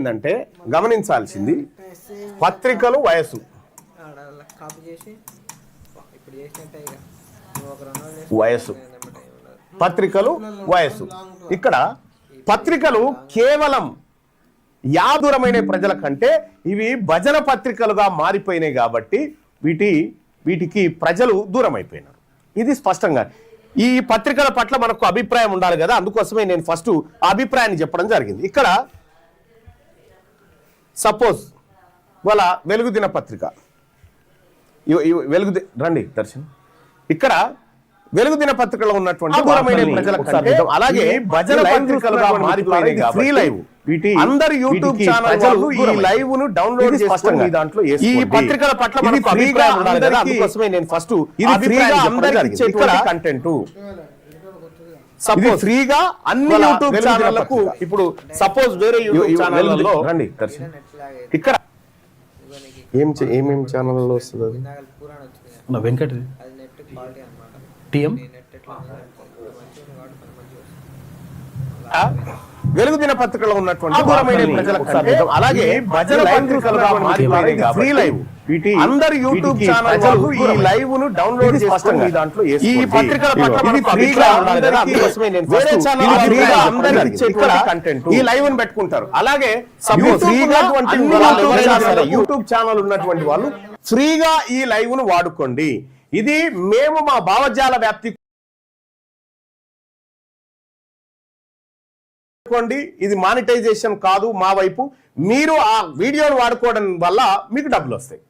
ఏంటంటే గమనించాల్సింది పత్రికలు వయసు. వయసు. పత్రికలు వయసు. ఇక్కడ పత్రికలు కేవలం యాదురమైన ప్రజల కంటే ఇవి భజన పత్రికలుగా మారిపోయినాయి కాబట్టి వీటి వీటికి ప్రజలు దూరం అయిపోయినారు ఇది స్పష్టంగా. ఈ పత్రికల పట్ల మనకు అభిప్రాయం ఉండాలి కదా అందుకోసమే నేను ఫస్ట్ అభిప్రాయాన్ని చెప్పడం జరిగింది. ఇక్కడ సపోజ్ వాళ్ళ వెలుగు దిన పత్రిక ఇవ- ఇవ- వెలుగు రండి దర్శన్. ఇక్కడ వెలుగు దిన పత్రికలో ఉన్నటువంటి అలాగే భజన ఫ్రీ లైవ్. అందరు యూట్యూబ్ ఛానల్ ఈ లైవ్ను డౌన్లోడ్ చేసుకొని ఈ దాంట్లో ఈ పత్రికల పట్ల మనకు అభిప్రాయం ఉండాలి కదా. అందుకోసమే నేను ఫస్ట్ ఇది ఫ్రీగా అందరికి కంటెంట్ సపోజ్ ఫ్రీగా అన్ని యూట్యూబ్ ఛానళ్ళకు ఇప్పుడు సపోజ్ వేరే యూట్యూబ్ ఛానల్లో రండి ఇక్కడ ఏం ఏమేం ఛానల్లో వస్తుంది అది? వెంకట్ టీఎం? వెలుగు దిన పత్రికలో ఉన్నటువంటి అలాగే భజన పత్రికలుగా మారిపోయినాయి ఫ్రీ లైవ్. అందరు యూట్యూబ్ ఛానల్ వాళ్ళు ఈ లైవ్ను డౌన్లోడ్ చేసుకొని ఈ దాంట్లో ఈ పత్రికల పట్ల వేరే ఛానల్ అందరికి ఇచ్చేటువంటి కంటెంట్ ఈ లైవ్ను పెట్టుకుంటారు. అలాగే సపోజ్ ఫ్రీగా యూట్యూబ్ ఛానల్ ఉన్నటువంటి వాళ్ళు ఫ్రీగా ఈ లైవ్ను వాడుకోండి. ఇది మేము మా భావజాల వ్యాప్తి వాడుకోండి ఇది మానిటైజేషన్ కాదు మా వైపు. మీరు ఆ వీడియోను వాడుకోవడం వల్ల మీకు డబ్బులు వస్తాయి.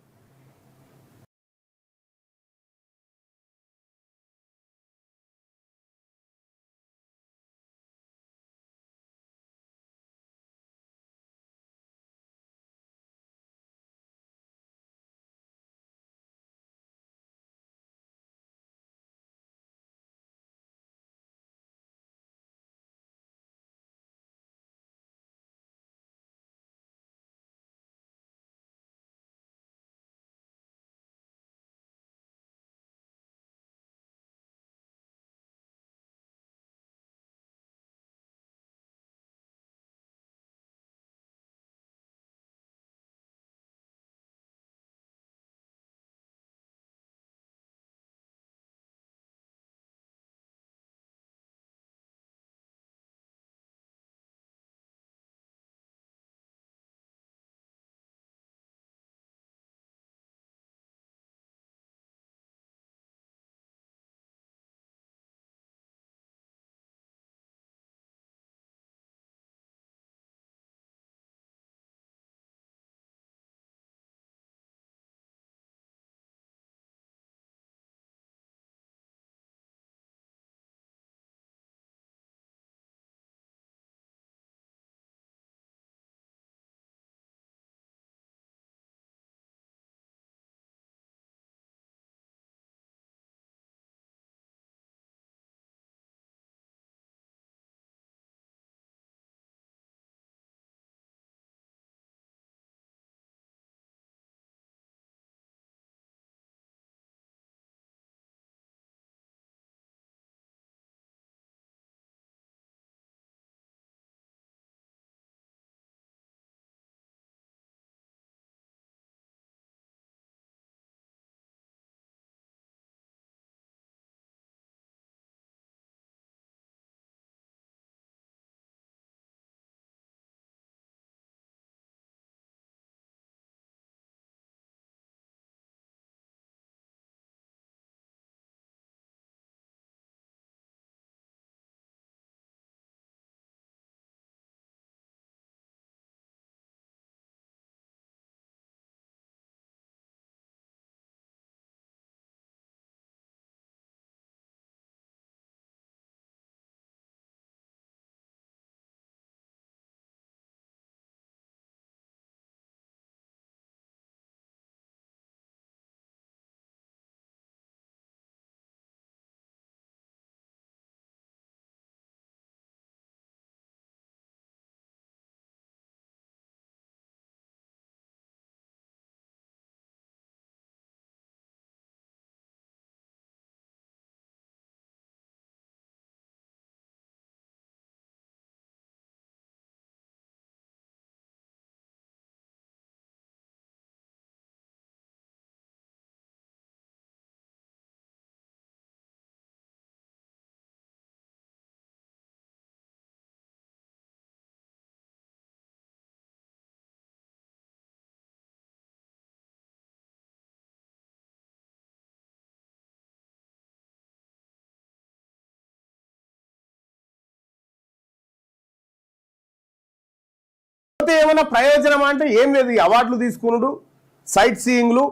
పోతే ఏమైనా ప్రయోజనం అంటే ఏం లేదు. ఈ అవార్డులు తీసుకునుడు సైట్ సీయింగ్లు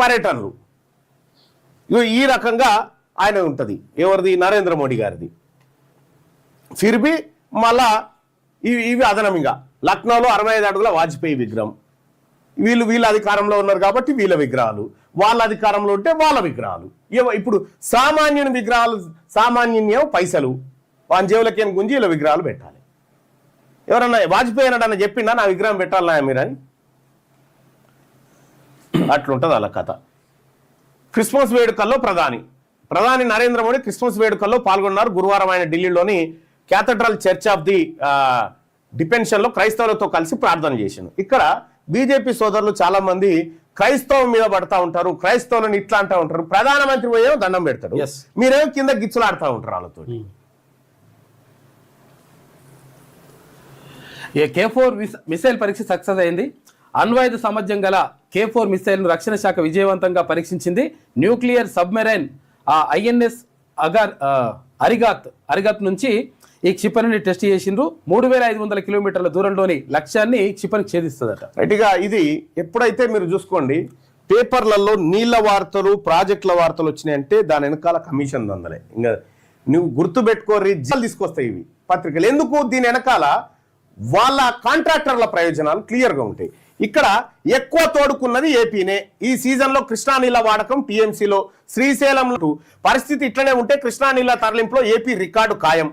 పర్యటనలు. ఇగో ఈ రకంగా ఆయన ఉంటది. ఎవరిది? నరేంద్ర మోడీ గారిది. ఫిర్బి మళ్ళా ఇవి ఇవి అదనంగా. లక్నోలో అరవై ఐదు అడుగుల వాజ్పేయి విగ్రహం. వీళ్ళు వీళ్ళ అధికారంలో ఉన్నారు కాబట్టి వీళ్ళ విగ్రహాలు. వాళ్ళ అధికారంలో ఉంటే వాళ్ళ విగ్రహాలు. ఇప్పుడు సామాన్యుని విగ్రహాలు సామాన్యం పైసలు. వాని జేబులకి గుంజి వీళ్ళ విగ్రహాలు పెట్టాలి. ఎవరన్నా వాజ్పేయి అన్నట్టు చెప్పిండా? నా విగ్రహం పెట్టాలన్నా మీరని అట్లుంటది వాళ్ళ కథ. క్రిస్మస్ వేడుకల్లో ప్రధాని. ప్రధాని నరేంద్ర మోడీ క్రిస్మస్ వేడుకల్లో పాల్గొన్నారు. గురువారం ఆయన ఢిల్లీలోని క్యాథడ్రల్ చర్చ్ ఆఫ్ ది డిపెన్షన్లో క్రైస్తవులతో కలిసి ప్రార్థన చేసిండు. ఇక్కడ బీజేపీ సోదరులు చాలా మంది క్రైస్తవం మీద పడతా ఉంటారు క్రైస్తవులను ఇట్లా అంటా ఉంటారు. ప్రధానమంత్రి పోయేమో దండం పెడతాడు. మీరేమో కింద గిచ్చులాడుతూ ఉంటారు వాళ్ళతో ఏ కే ఫోర్ మిసైల్ పరీక్ష సక్సెస్ అయింది. అణ్వాయుధ సామర్థ్యం గల కే ఫోర్ మిసైల్ను రక్షణ శాఖ విజయవంతంగా పరీక్షించింది. న్యూక్లియర్ సబ్మెరైన్ ఆ ఐఎన్ఎస్ అగార్ అరిగాత్ అరిగాత్ నుంచి ఈ క్షిపణిని టెస్ట్ చేసిండ్రు. మూడు వేల ఐదు వందల కిలోమీటర్ల దూరంలోని లక్ష్యాన్ని క్షిపణి ఛేదిస్తుందట. రైట్గా ఇది ఎప్పుడైతే మీరు చూసుకోండి పేపర్లలో నీళ్ళ వార్తలు ప్రాజెక్టుల వార్తలు వచ్చినాయంటే దాని వెనకాల కమిషన్ దందలే ఇంకా నువ్వు గుర్తు పెట్టుకోరి తీసుకొస్తాయి ఇవి పత్రికలు. ఎందుకు? దీని వెనకాల వాళ్ళ కాంట్రాక్టర్ల ప్రయోజనాలు క్లియర్గా ఉంటాయి. ఇక్కడ ఎక్కువ తోడుకున్నది ఏపీనే. ఈ సీజన్లో కృష్ణానీళ్ళ వాడకం టీఎంసీలో శ్రీశైలంలో పరిస్థితి ఇట్లనే ఉంటే కృష్ణానీళ్ళ తరలింపులో ఏపీ రికార్డు ఖాయం.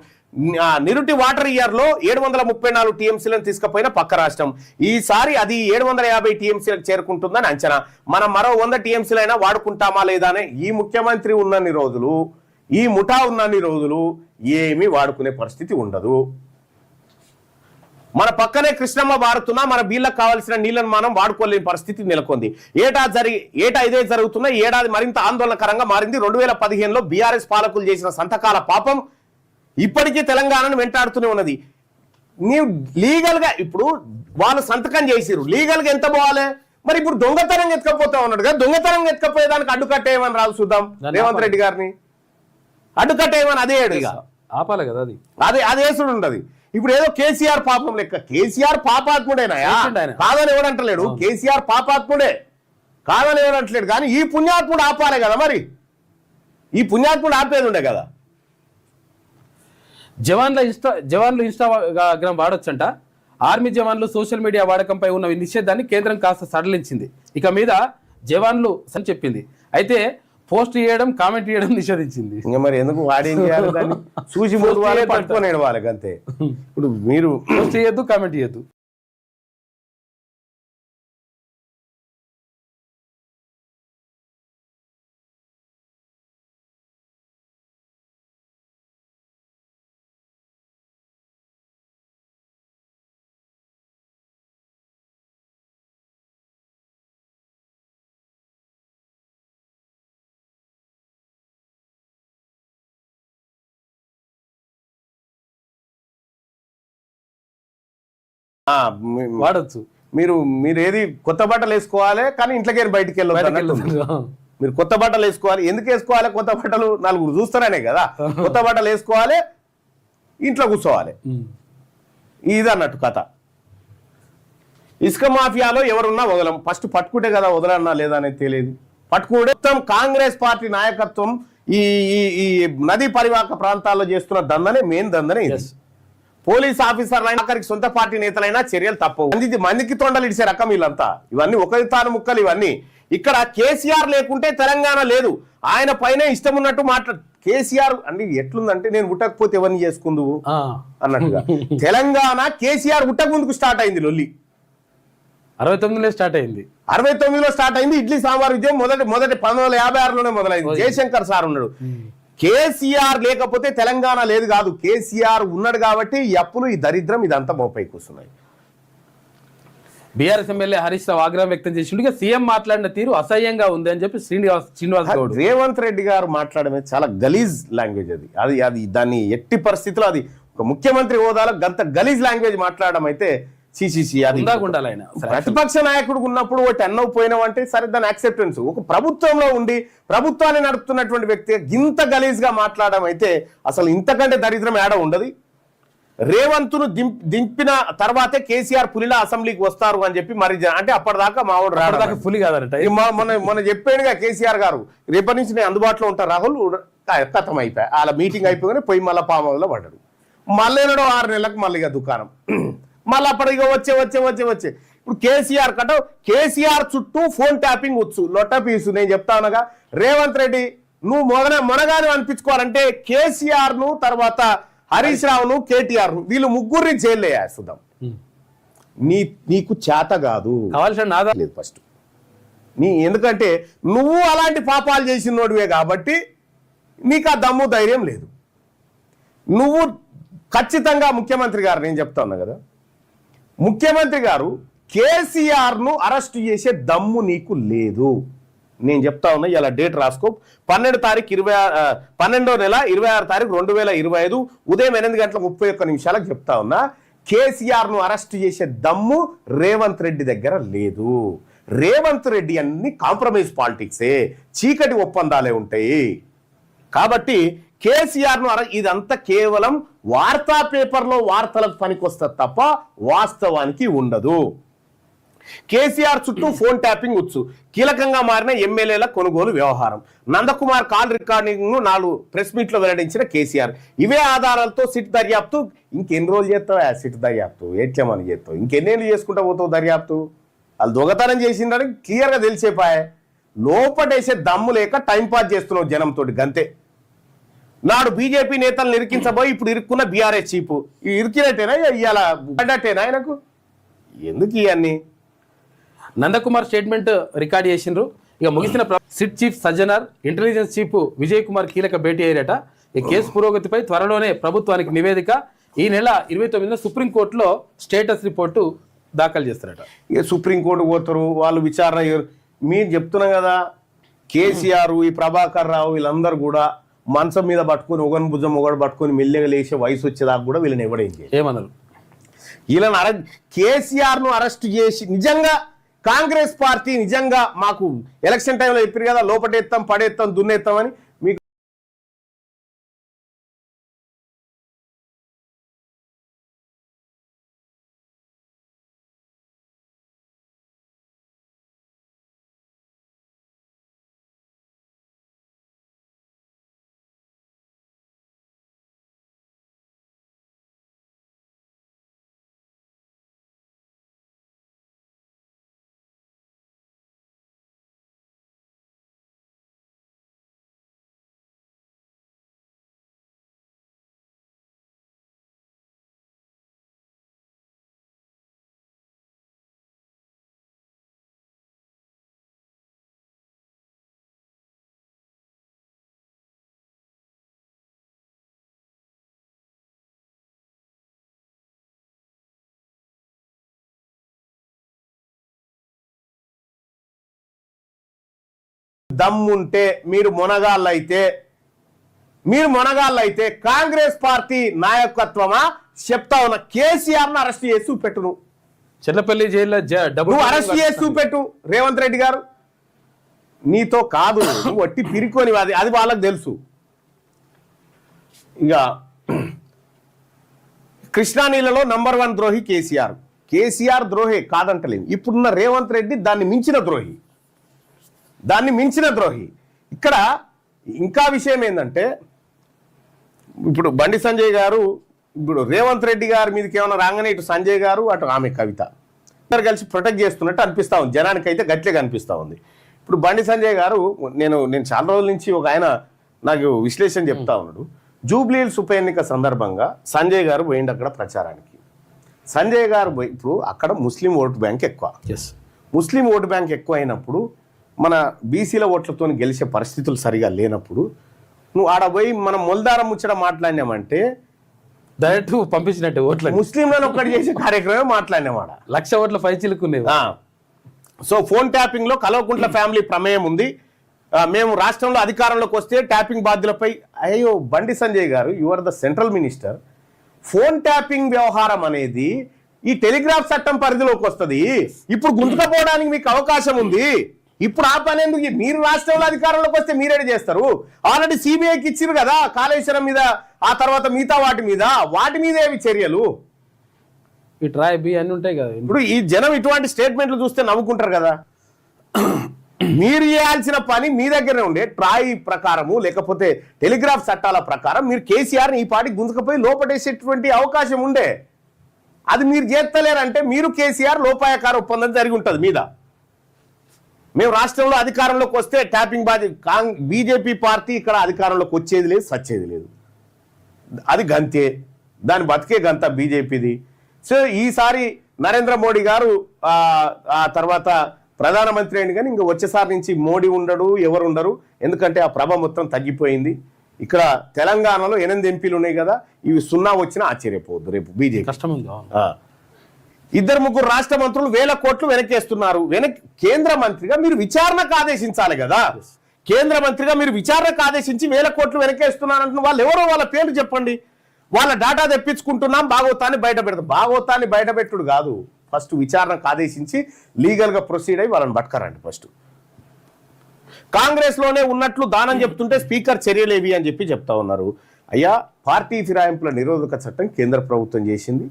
నిరుటి వాటర్ ఇయర్లో ఏడు వందల ముప్పై నాలుగు టీఎంసీలను తీసుకుపోయిన పక్క రాష్ట్రం. ఈసారి అది ఏడు వందల యాభై టీఎంసీలకు చేరుకుంటుందని అంచనా. మనం మరో వంద టీఎంసీలైనా వాడుకుంటామా లేదా అని ఈ ముఖ్యమంత్రి ఉన్నన్ని రోజులు ఈ ముఠా ఉన్నన్ని రోజులు ఏమీ వాడుకునే పరిస్థితి ఉండదు. మన పక్కనే కృష్ణమ్మ మారుతున్నా మన బీళ్ళకు కావాల్సిన నీళ్ళను మనం వాడుకోలేని పరిస్థితి నెలకొంది. ఏటా జరిగి ఏటా ఇదే జరుగుతున్నా ఏడాది మరింత ఆందోళనకరంగా మారింది. రెండు వేల పదిహేనులో బీఆర్ఎస్ పాలకులు చేసిన సంతకాల పాపం ఇప్పటికీ తెలంగాణను వెంటాడుతూనే ఉన్నది. నీవు లీగల్గా ఇప్పుడు వాళ్ళు సంతకం చేసిరు లీగల్గా ఎంత పోవాలి? మరి ఇప్పుడు దొంగతనం ఎత్తుకపోతా ఉన్నాడు కదా. దొంగతనం ఎత్తుకపోయేదానికి అడ్డుకట్టేయమని రాదు చూద్దాం. రేవంత్. రెడ్డి గారిని. అడ్డుకట్టేయమని అదే ఆపాలి కదా అది. అదే అదే ఉండదు ఇప్పుడు ఏదో కేసీఆర్ పాపం లెక్క. కేసీఆర్ పాపాత్ముడేనాయా. కాదని ఎవడంటలేడు కేసీఆర్ పాపాత్ముడే. కాదని ఎవడంటలేడు కానీ ఈ పుణ్యాత్ముడు ఆపాలి కదా మరి? ఈ పుణ్యాత్ముడు ఆపేది ఉండే కదా. జవాన్ల ఇన్స్టా జవాన్లు ఇన్స్టాగ్రామ్ వాడొచ్చంట. ఆర్మీ జవాన్లు సోషల్ మీడియా వాడకంపై ఉన్న నిషేధాన్ని కేంద్రం కాస్త సడలించింది. ఇక మీద జవాన్లు అని చెప్పింది. అయితే పోస్ట్ చేయడం కామెంట్ చేయడం నిషేధించింది. ఇంకా మరి ఎందుకు వాడేం చేయాలి దాన్ని? చూసి మూడు వాళ్ళు. పట్టుకొని వాళ్ళకి అంతే ఇప్పుడు మీరు పోస్ట్ చేయొద్దు కామెంట్ చేయొద్దు వాడొచ్చు. మీరు మీరు ఏది కొత్త బట్టలు వేసుకోవాలి కానీ ఇంట్లోకి బయటికి. వెళ్ళొద్దు. మీరు కొత్త బట్టలు వేసుకోవాలి ఎందుకు వేసుకోవాలి? కొత్త బట్టలు నలుగురు చూస్తారనే కదా. కొత్త బట్టలు వేసుకోవాలి ఇంట్లో కూర్చోవాలి. ఇది అన్నట్టు కథ. ఇసుక మాఫియాలో ఎవరున్నా వదలం. ఫస్ట్ పట్టుకుంటే కదా వదలన్నా లేదా అనేది తెలియదు. పట్టుకుంటే మొత్తం కాంగ్రెస్ పార్టీ నాయకత్వం ఈ ఈ ఈ నదీ పరివాహక ప్రాంతాల్లో చేస్తున్న దందనే మెయిన్ దందనే. పోలీస్ ఆఫీసర్లైనా అక్కడికి సొంత పార్టీ నేతలైనా చర్యలు తప్పవు. మంది మందికి తొండలు ఇడిసే రకం వీళ్ళంతా. ఇవన్నీ ఒకరి తాను ముక్కలు ఇవన్నీ. ఇక్కడ కేసీఆర్ లేకుంటే తెలంగాణ లేదు. ఆయన పైన ఇష్టం ఉన్నట్టు మాట్లా కేసీఆర్ అంటే ఎట్లుందంటే నేను పుట్టకపోతే ఎవరిని చేసుకుందువు. అన్నట్టుగా. తెలంగాణ కేసీఆర్ పుట్టక ముందుకు స్టార్ట్ అయింది లొల్లి. అరవై తొమ్మిదిలో స్టార్ట్ అయింది. అరవై తొమ్మిదిలో స్టార్ట్ అయింది. ఇడ్లీ సాంబార్ విజయం మొదటి మొదటి పంతొమ్మిది వందల యాభై ఆరులోనే మొదలైంది. జయశంకర్ సార్ ఉన్నాడు. కేసీఆర్ లేకపోతే తెలంగాణ లేదు కాదు. కేసీఆర్ ఉన్నాడు కాబట్టి ఈ అప్పులు ఈ దరిద్రం ఇదంతా మోపై కూర్చున్నాయి. బీఆర్ఎస్ ఎమ్మెల్యే హరీష్ రావు ఆగ్రహం వ్యక్తం చేసిండు. ఇక సీఎం మాట్లాడిన తీరు అసహ్యంగా ఉంది అని చెప్పి శ్రీనివాస్ శ్రీనివాస్ గౌడ్. రేవంత్ రెడ్డి గారు మాట్లాడమే చాలా గలీజ్ లాంగ్వేజ్ అది. అది అది దాన్ని ఎట్టి పరిస్థితిలో అది ఒక ముఖ్యమంత్రి హోదాలో గంత గలీజ్ లాంగ్వేజ్ మాట్లాడడం అయితే సిసిసి అది. ఉండాలి ఆయన. ప్రతిపక్ష నాయకుడు ఉన్నప్పుడు ఒకటి అన్నవు పోయినావంటే సరే దాని యాక్సెప్టెన్స్ ఒక ప్రభుత్వంలో ఉండి ప్రభుత్వాన్ని నడుపుతున్నటువంటి వ్యక్తి ఇంత గలీజ్గా మాట్లాడడం అయితే అసలు ఇంతకంటే దరిద్రం ఏడ ఉండదు. రేవంత్ను దింపిన తర్వాతే కేసీఆర్ పులిల అసెంబ్లీకి వస్తారు అని చెప్పి మరి అంటే అప్పటిదాకా మావాడు రాడు దాకా పులి కాదనట ఈ మొ- మొన్న మొన్న చెప్పాడుగా కేసీఆర్ గారు రేపటి నుంచి నేను అందుబాటులో ఉంటా రాహుల్ కథం అయిపోయా. వాళ్ళ మీటింగ్ అయిపోగానే పోయి మళ్ళీ పామలో పడ్డాడు. మళ్ళీ ఆరు నెలలకు మళ్ళీ దుకాణం. మళ్ళీ అప్పటి ఇక వచ్చే వచ్చే వచ్చే వచ్చే. ఇప్పుడు కేసీఆర్ కట కేసీఆర్ చుట్టూ ఫోన్ ట్యాపింగ్ వచ్చు. లొట్ట పీసు నేను చెప్తా ఉన్నాగా. రేవంత్ రెడ్డి నువ్వు మొదన మొనగాని అనిపించుకోవాలంటే కేసీఆర్ను తర్వాత హరీష్ రావును కేటీఆర్ను వీళ్ళు ముగ్గురిని జైల్లో వేస్తున్నాం నీ నీకు చేత కాదు. కావాల్సిన లేదు ఫస్ట్. నీ ఎందుకంటే నువ్వు అలాంటి పాపాలు చేసినోడివే కాబట్టి నీకు ఆ దమ్ము ధైర్యం లేదు. నువ్వు ఖచ్చితంగా ముఖ్యమంత్రి గారు నేను చెప్తా ఉన్నా కదా ముఖ్యమంత్రి గారు కేసీఆర్ను అరెస్ట్ చేసే దమ్ము నీకు లేదు. నేను చెప్తా ఉన్నా ఇలా డేట్ రాసుకో. పన్నెండు తారీఖు ఇరవై ఆ- పన్నెండో నెల ఇరవై ఆరు తారీఖు రెండు వేల ఇరవై ఐదు ఉదయం ఎనిమిది గంటల ముప్పై ఒక్క నిమిషాలకు చెప్తా ఉన్నా కేసీఆర్ను అరెస్ట్ చేసే దమ్ము రేవంత్ రెడ్డి దగ్గర లేదు. రేవంత్ రెడ్డి అన్ని కాంప్రమైజ్ పాలిటిక్సే. చీకటి ఒప్పందాలే ఉంటాయి. కాబట్టి కేసీఆర్ను అర- ఇదంతా కేవలం వార్తా పేపర్లో వార్తలకు పనికొస్తుంది తప్ప వాస్తవానికి ఉండదు. కేసీఆర్ చుట్టూ ఫోన్ ట్యాపింగ్ వచ్చు. కీలకంగా మారిన ఎమ్మెల్యేల కొనుగోలు వ్యవహారం. నందకుమార్ కాల్ రికార్డింగ్ను నాలుగు ప్రెస్ మీట్లో వెల్లడించిన కేసీఆర్. ఇవే ఆధారాలతో సిట్ దర్యాప్తు. ఇంకెన్ని రోజులు చేస్తావు? ఆ సిట్ దర్యాప్తు. ఏట్లేమని చేస్తావు ఇంకెన్నేళ్ళు చేసుకుంటా పోతావు దర్యాప్తు? వాళ్ళు దొంగతనం చేసిందని క్లియర్గా తెలిసేపాయే. లోపటేసే దమ్ము లేక టైం పాస్ చేస్తున్నావు జనంతో గంతే. నాడు బీజేపీ నేతలను ఇరికించబోయి ఇప్పుడు ఇరుక్కున్న బీఆర్ఎస్ చీపు. ఇరికినట్టేనా? ఇవాళ పడ్డట్టేనా ఆయనకు? ఎందుకు ఇవన్నీ నందకుమార్ స్టేట్మెంట్ రికార్డ్ చేసిండ్రు. ఇక ముగిసిన SIT chief Sajjanar intelligence chief Vijay Kumar కీలక భేటీ అయ్యారట. ఈ కేసు పురోగతిపై త్వరలోనే ప్రభుత్వానికి నివేదిక. ఈ నెల ఇరవై తొమ్మిదిన సుప్రీంకోర్టులో స్టేటస్ రిపోర్టు దాఖలు చేస్తారట. ఇక సుప్రీంకోర్టు పోతారు వాళ్ళు విచారణ. మీరు చెప్తున్నాం కదా కేసీఆర్ ఈ ప్రభాకర్ రావు వీళ్ళందరూ కూడా మంచం మీద పట్టుకొని ఒకని భుజం ఒకడు పట్టుకొని మెల్లగా లేచే వయసు వచ్చేదాకా కూడా వీళ్ళని ఎవడేం చేయరు ఏమన్నారు వీళ్ళని అరెస్ట్ కేసీఆర్ను అరెస్ట్ చేసి నిజంగా కాంగ్రెస్ పార్టీ నిజంగా మాకు ఎలక్షన్ టైంలో చెప్పారు కదా లోపటెత్తాం పడేస్తాం దున్నేస్తాం దమ్ముంటే మీరు మొనగాళ్ళైతే మీరు మొనగాళ్ళైతే కాంగ్రెస్ పార్టీ నాయకత్వమా? చెప్తా ఉన్న కేసీఆర్ను అరెస్ట్ చేసి చూపెట్టు నువ్వు చెర్లపల్లి జైల్లో నువ్వు అరెస్ట్ చేసి చూపెట్టు రేవంత్ రెడ్డి గారు. నీతో కాదు నువ్వు వట్టి పిరికొని అది అది వాళ్ళకి తెలుసు. ఇక కృష్ణా నీళ్ళలో నంబర్ వన్ ద్రోహి కేసీఆర్. కేసీఆర్ ద్రోహే కాదంటలేము ఇప్పుడున్న రేవంత్ రెడ్డి దాన్ని మించిన ద్రోహి. దాన్ని మించిన ద్రోహి. ఇక్కడ ఇంకా విషయం ఏంటంటే ఇప్పుడు బండి సంజయ్ గారు ఇప్పుడు రేవంత్ రెడ్డి గారి మీదకి ఏమైనా రాగానే ఇటు సంజయ్ గారు అటు ఆమె కవిత. ఇద్దరు కలిసి ప్రొటెక్ట్ చేస్తున్నట్టు అనిపిస్తా ఉంది. జనానికి అయితే గట్టిగా అనిపిస్తా ఉంది. ఇప్పుడు బండి సంజయ్ గారు నేను నేను చాలా రోజుల నుంచి ఒక ఆయన నాకు విశ్లేషణ చెప్తా ఉన్నాడు. జూబ్లీహిల్స్ ఉప ఎన్నిక సందర్భంగా సంజయ్ గారు పోయిండు అక్కడ ప్రచారానికి. సంజయ్ గారు పోయి ఇప్పుడు అక్కడ ముస్లిం ఓటు బ్యాంక్ ఎక్కువ. ఎస్ ముస్లిం ఓటు బ్యాంక్ ఎక్కువ అయినప్పుడు మన బీసీల ఓట్లతో గెలిచే పరిస్థితులు సరిగా లేనప్పుడు నువ్వు ఆడ పోయి మనం మొల్దారం ముచ్చట మాట్లాడినామంటే డైరెక్ట్ పంపించినట్టు ఓట్లని. ముస్లింలను ఒక్కటి చేసే కార్యక్రమం మాట్లాడినామాడ లక్ష ఓట్ల పై చిలుకునేవి ఆ. సో ఫోన్ ట్యాపింగ్లో కల్వకుంట్ల ఫ్యామిలీ ప్రమేయం ఉంది. మేము రాష్ట్రంలో అధికారంలోకి వస్తే ట్యాపింగ్ బాధ్యులపై అయ్యో బండి సంజయ్ గారు you are the central minister phone tapping వ్యవహారం అనేది ఈ టెలిగ్రాఫ్ చట్టం పరిధిలోకి వస్తుంది. ఇప్పుడు గుంజుకపోవడానికి మీకు అవకాశం ఉంది. ఇప్పుడు ఆ పని ఎందుకు? మీరు రాష్ట్రంలో అధికారంలోకి వస్తే మీరేం చేస్తారు? ఆల్రెడీ సిబిఐకి ఇచ్చిరు కదా కాళేశ్వరం మీద ఆ తర్వాత మిగతా వాటి మీద వాటి మీద ఏవి చర్యలు? ఈ ట్రాయ్ బి అన్ని ఉంటాయి కదా. ఇప్పుడు ఈ జనం ఇటువంటి స్టేట్మెంట్లు చూస్తే నవ్వుకుంటారు కదా. మీరు చేయాల్సిన పని మీ దగ్గరనే ఉండే ట్రాయ్ ప్రకారము లేకపోతే టెలిగ్రాఫ్ చట్టాల ప్రకారం మీరు కేసీఆర్ని ఈ పాటికి గుంజుకపోయి లోపటేసేటువంటి అవకాశం ఉండే. అది మీరు చేస్తలేరంటే మీరు కేసీఆర్ లోపాయకార ఒప్పందం జరిగి ఉంటుంది మీద. మేము రాష్ట్రంలో అధికారంలోకి వస్తే ట్యాపింగ్ బాధ కాంగ్ బీజేపీ పార్టీ ఇక్కడ అధికారంలోకి వచ్చేది లేదు సచ్చేది లేదు. అది గంతే. దాని బతికే గంత బీజేపీది. సో ఈసారి నరేంద్ర మోడీ గారు ఆ, ఆ తర్వాత ప్రధానమంత్రి అయింది కానీ ఇంకా వచ్చేసారి నుంచి మోడీ ఉండడు ఎవరు ఉండరు. ఎందుకంటే ఆ ప్రభ మొత్తం తగ్గిపోయింది. ఇక్కడ తెలంగాణలో ఎనిమిది ఎంపీలు ఉన్నాయి కదా ఇవి సున్నా వచ్చినా ఆశ్చర్యపోవద్దు రేపు బీజేపీ. కష్టం. ఇద్దరు ముగ్గురు రాష్ట్ర మంత్రులు వేల కోట్లు వెనకేస్తున్నారు. వెనక్ కేంద్ర మంత్రిగా మీరు విచారణకు ఆదేశించాలి కదా. కేంద్ర మంత్రిగా మీరు విచారణకు ఆదేశించి వేల కోట్లు వెనకేస్తున్నారంటున్న వాళ్ళు ఎవరో వాళ్ళ పేర్లు చెప్పండి. వాళ్ళ డేటా తెప్పించుకుంటున్నాం భాగవతాన్ని బయట పెడతాం. భాగవతాన్ని బయట పెట్టుడు కాదు. ఫస్ట్ విచారణకు ఆదేశించి లీగల్గా ప్రొసీడ్ అయ్యి వాళ్ళని పట్టుకరండి ఫస్ట్. కాంగ్రెస్లోనే ఉన్నట్లు దానం చెప్తుంటే స్పీకర్ చర్యలేవి అని చెప్పి చెప్తా ఉన్నారు. అయ్యా పార్టీ ఫిరాయింపుల నిరోధక చట్టం కేంద్ర ప్రభుత్వం చేసింది.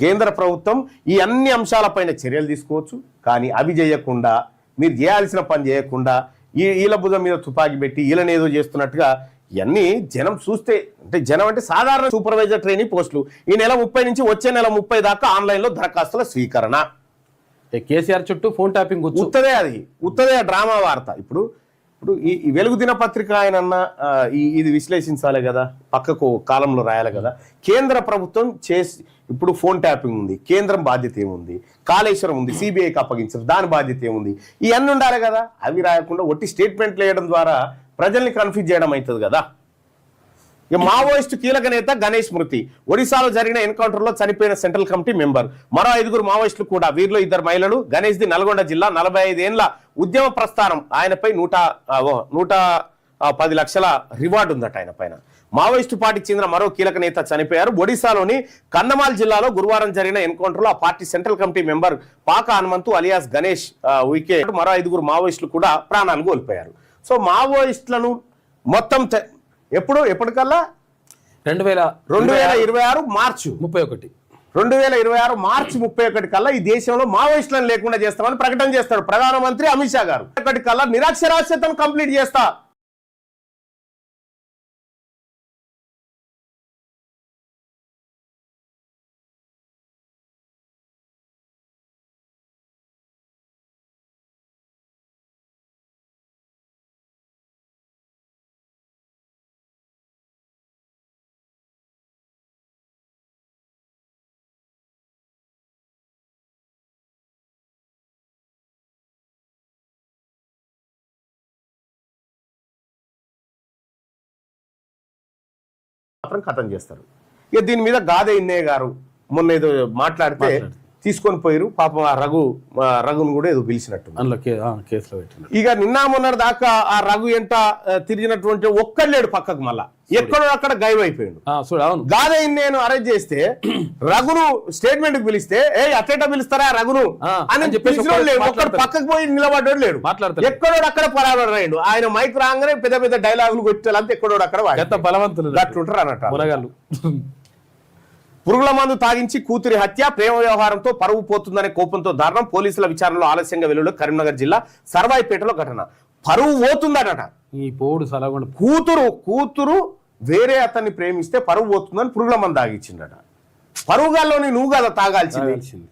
కేంద్ర ప్రభుత్వం ఈ అన్ని అంశాలపైన చర్యలు తీసుకోవచ్చు. కానీ అవి చేయకుండా మీరు చేయాల్సిన పని చేయకుండా ఈ ఈల భుజం మీద తుపాకీ పెట్టి ఈలని ఏదో చేస్తున్నట్టుగా ఇవన్నీ జనం చూస్తే అంటే జనం అంటే సాధారణ సూపర్వైజర్ ట్రైనింగ్ పోస్టులు. ఈ నెల ముప్పై నుంచి వచ్చే నెల ముప్పై దాకా ఆన్లైన్లో దరఖాస్తుల స్వీకరణ. కేసీఆర్ చుట్టూ ఫోన్ ట్యాపింగ్ వచ్చు ఉత్తదే అది. ఉత్తదే డ్రామా వార్త. ఇప్పుడు ఇప్పుడు ఈ వెలుగు దినపత్రిక ఆయనన్న ఈ ఇది విశ్లేషించాలి కదా పక్కకు కాలంలో రాయాలి కదా. కేంద్ర ప్రభుత్వం చేసి ఇప్పుడు ఫోన్ ట్యాపింగ్ ఉంది కేంద్రం బాధ్యత ఏముంది కాళేశ్వరం ఉంది సిబిఐకి అప్పగించారు దాని బాధ్యత ఏముంది ఇవన్నీ ఉండాలి కదా. అవి రాయకుండా ఒట్టి స్టేట్మెంట్లు వేయడం ద్వారా ప్రజల్ని కన్ఫ్యూజ్ చేయడం అవుతుంది కదా. ఇక మావోయిస్టు కీలక నేత గణేష్ మృతి ఒడిశాలో జరిగిన ఎన్కౌంటర్లో చనిపోయిన సెంట్రల్ కమిటీ మెంబర్. మరో ఐదుగురు మావోయిస్టులు కూడా. వీరిలో ఇద్దరు మహిళలు. గణేష్ ది నల్గొండ జిల్లా నలభై ఐదేళ్ళ ఉద్యమ ప్రస్థానం. ఆయనపై నూట ఓ, నూట పది లక్షల రివార్డు ఉందట ఆయన పైన. మావోయిస్టు పార్టీకి చెందిన మరో కీలక నేత చనిపోయారు. ఒడిశాలోని కన్నమాల్ జిల్లాలో గురువారం జరిగిన ఎన్కౌంటర్లో ఆ పార్టీ సెంట్రల్ కమిటీ మెంబర్ పాక హనుమంతు అలియాస్ గణేష్ ఆ, ఉయికే మరో ఐదుగురు మావోయిస్టులు కూడా ప్రాణాలు కోల్పోయారు. సో మావోయిస్టులను మొత్తం ఎప్పుడు? ఎప్పటికల్లా? రెండు వేల రెండు వేల ఇరవై ఆరు మార్చు. ముప్పై ఒకటి. రెండు వేల ఇరవై ఆరు మార్చి ముప్పై ఒకటి కల్లా ఈ దేశంలో మావోయిస్టులను లేకుండా చేస్తామని ప్రకటన చేస్తాడు ప్రధానమంత్రి అమిత్ షా గారు. ఒకటి కల్లా నిరక్షరాస్యతను కంప్లీట్ చేస్తా. మాత్రం కథం చేస్తారు ఇక దీని మీద గాదే ఇన్నయ్య గారు మొన్న ఏదో మాట్లాడితే మాట్లాడితే. తీసుకొని పోయారు. పాపం ఆ రఘు రఘును కూడా ఏదో పిలిచినట్టు అందులో కేసులో పెట్టిన ఇక నిన్న మొన్నటి దాకా ఆ రఘు ఎంట తిరిగినటువంటి ఒక్కడు లేడు పక్కకు మళ్ళా. ఎక్కడో అక్కడ గైవ్ అయిపోయాడు. ఆ, చూడు అవును. గాదే నేను అరెస్ట్ చేస్తే రఘును స్టేట్మెంట్కి పిలిస్తే ఏ అట్లేట పిలుస్తారా రఘును? అని ఒక్కడు. పక్కకు పోయి నిలబడ్డాడు లేడు. మాట్లాడతాడు. ఎక్కడోడు అక్కడ పరాబడ్డాడు ఆయన మైక్ రాగానే పెద్ద పెద్ద డైలాగులు కొట్టాలంటే ఎక్కడోడు అక్కడ బలవంతులు. గట్లుంటారు అన్నట్టు. పురుగుల మందు తాగించి కూతురి హత్య ప్రేమ వ్యవహారంతో పరువు పోతుందనే కోపంతో దారుణం. పోలీసుల విచారణలో ఆలస్యంగా వెలువడిన కరీంనగర్ జిల్లా సర్వాయిపేటలో ఘటన. పరువు పోతుందట ఈ పోడు సలగొండ కూతురు కూతురు వేరే అతన్ని ప్రేమిస్తే పరువు పోతుందని పురుగుల మందు తాగిచ్చిండట పరుగుగాల్లోని నువ్వు కదా తాగాల్సింది.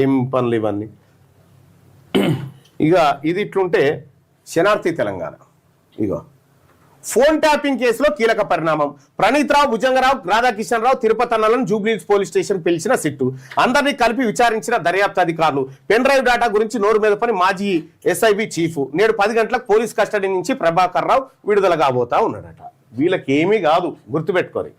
ఏం పనులు ఇవన్నీ? ఇక ఇది ఇట్లుంటే శనార్థి తెలంగాణ. ఇగో. ఫోన్ ట్యాపింగ్ కేసులో కీలక పరిణామం. ప్రణీత్ రావు భుజంగరావు రాధాకిషన్ రావు తిరుపతి అన్నలను జూబ్లీస్ పోలీస్ స్టేషన్ పిలిచిన సిట్టు. అందరినీ కలిపి విచారించిన దర్యాప్తు అధికారులు పెన్ డ్రైవ్ డేటా గురించి నోరు మీద పని మాజీ ఎస్ఐబి చీఫ్. నేడు పది గంటలకు పోలీస్ కస్టడీ నుంచి ప్రభాకర్ రావు విడుదల కాబోతా ఉన్నాడట. వీళ్ళకి ఏమీ కాదు. గుర్తుపెట్టుకోరి.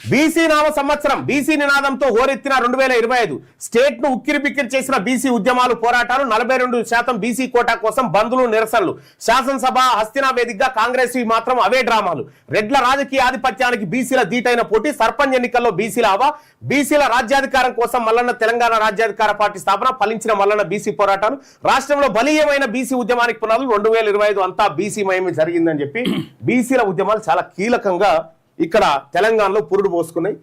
బీసీ నామ సంవత్సరం బీసీ నినాదంతో హోరెత్తిన రెండు వేల ఇరవై ఐదు స్టేట్ను ఉక్కిరి బిక్కిరి చేసిన బీసీ ఉద్యమాలు పోరాటాలు నలభై రెండు శాతం బీసీ కోటా కోసం బంద్లు నిరసనలు. శాసనసభ హస్తినా వేదికగా కాంగ్రెస్ మాత్రం అవే డ్రామాలు. రెడ్ల రాజకీయ ఆధిపత్యానికి బీసీల దీటైన పోటీ సర్పంచ్ ఎన్నికల్లో బీసీల ఆవా బీసీల రాజ్యాధికారం కోసం మల్లన్న తెలంగాణ రాజ్యాధికార పార్టీ స్థాపన ఫలించిన మల్లన్న బీసీ పోరాటాలు. రాష్ట్రంలో బలీయమైన బీసీ ఉద్యమానికి పునాదులు రెండు వేల ఇరవై ఐదు అంతా బీసీ మయమే జరిగిందని చెప్పి బీసీల ఉద్యమాలు చాలా కీలకంగా ఇక్కడ తెలంగాణలో పురుడు పోసుకున్నాయి.